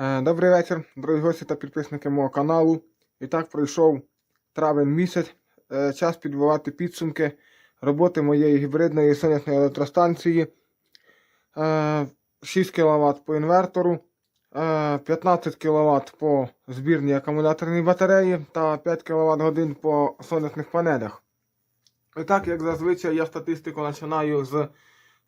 Е, Добрий вечір, дорогі гості та підписники мого каналу. І так пройшов травень місяць. Е, Час підбивати підсумки роботи моєї гібридної сонячної електростанції. Е, 6 кВт по інвертору, е, 15 кВт по збірній акумуляторній батареї та 5 кВт годин по сонячних панелях. І так, як зазвичай, я статистику починаю з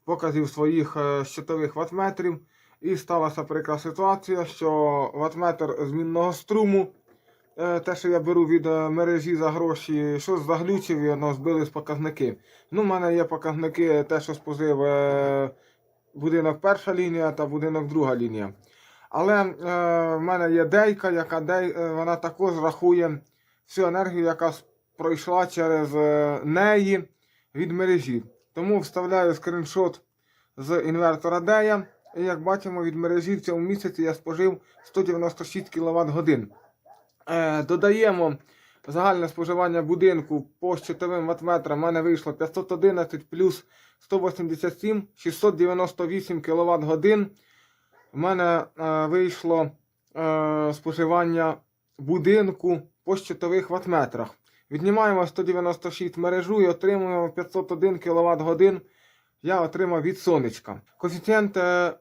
показів своїх е, щитових ватметрів. І сталася прикра ситуація, що ватметр змінного струму, е, те, що я беру від е, мережі за гроші, щось заглючив і воно збили з показники. Ну, в мене є показники, те, що спозив е, будинок перша лінія та будинок друга лінія. Але е, в мене є дейка, яка дей, вона також рахує всю енергію, яка пройшла через неї від мережі. Тому вставляю скріншот з інвертора Дея. Як бачимо, від мережі в цьому місяці я спожив 196 кВт годин. Додаємо загальне споживання будинку по щитовим ватметрам. У мене вийшло 511 плюс 187, 698 кВт годин. У мене е, вийшло е, споживання будинку по щитових ватметрах. Віднімаємо 196 мережу і отримуємо 501 кВт годин. Я отримав від сонечка. Коефіцієнт е,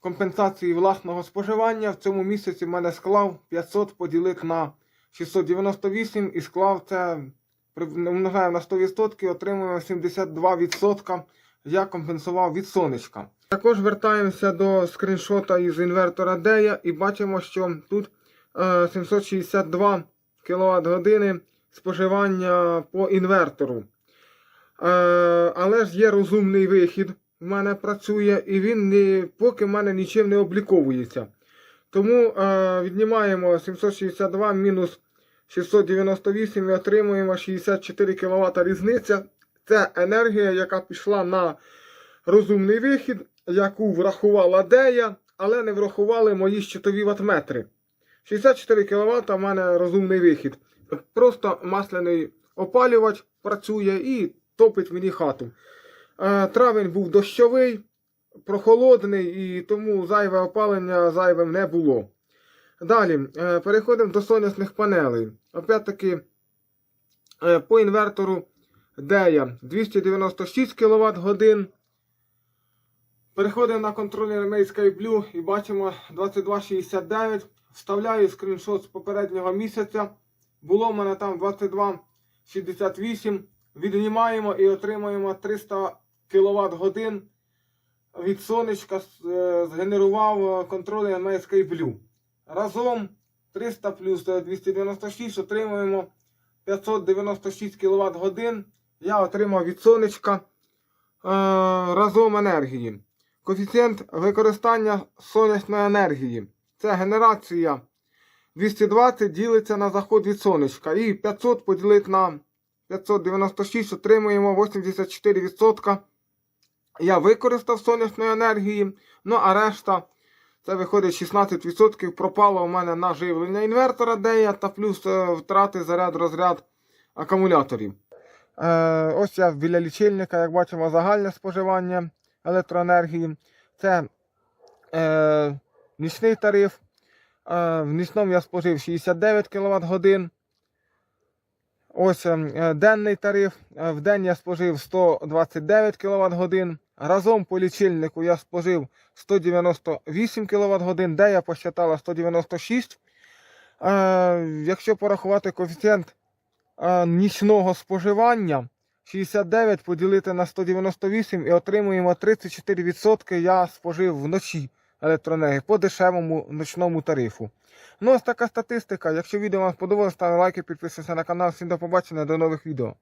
компенсації власного споживання в цьому місяці в мене склав 500 поділити на 698 і склав це умножаю на 100%, отримуємо 72% я компенсував від сонечка. Також вертаємося до скріншота із інвертора Дея і бачимо, що тут е, 762 кВт години споживання по інвертору. Е, але ж є розумний вихід в мене працює, і він не, поки в мене нічим не обліковується. Тому е, віднімаємо 762 мінус 698 і отримуємо 64 кВт різниця. Це енергія, яка пішла на розумний вихід, яку врахувала Дея, але не врахували мої щитові ватметри. 64 кВт в мене розумний вихід. Просто масляний опалювач працює і топить мені хату. Е, Травень був дощовий, прохолодний, і тому зайве опалення зайвим не було. Далі е, переходимо до сонячних панелей. Опять-таки, е, по інвертору Дея 296 кВт годин. Переходимо на контролер May Blue і бачимо 2269. Вставляю скріншот з попереднього місяця. Було в мене там 2268. Віднімаємо і отримуємо 300 кВт годин від сонечка е, згенерував контролер MSK Blue. Разом 300 плюс е, 296 отримуємо 596 кВт годин. Я отримав від сонечка е, разом енергії. Коефіцієнт використання сонячної енергії. Це генерація 220 ділиться на заход від сонечка. І 500 поділити на 596 отримуємо 84%. Я використав сонячної енергії. Ну а решта, це виходить 16% пропало у мене на живлення інвертора Дея та плюс е, втрати заряд розряд акумуляторів. Е, ось я біля лічильника, як бачимо, загальне споживання електроенергії. Це е, нічний тариф. Е, в нічному я спожив 69 кВт годин. Ось е, денний тариф. Е, В день я спожив 129 кВт годин. Разом по лічильнику я спожив 198 кВт де я посчитала 196. Е, якщо порахувати коефіцієнт е, нічного споживання, 69 поділити на 198 і отримуємо 34% я спожив вночі електроенергії по дешевому ночному тарифу. Ну, ось така статистика. Якщо відео вам сподобалось, ставте лайки, підписуйтесь на канал. Всім до побачення, до нових відео.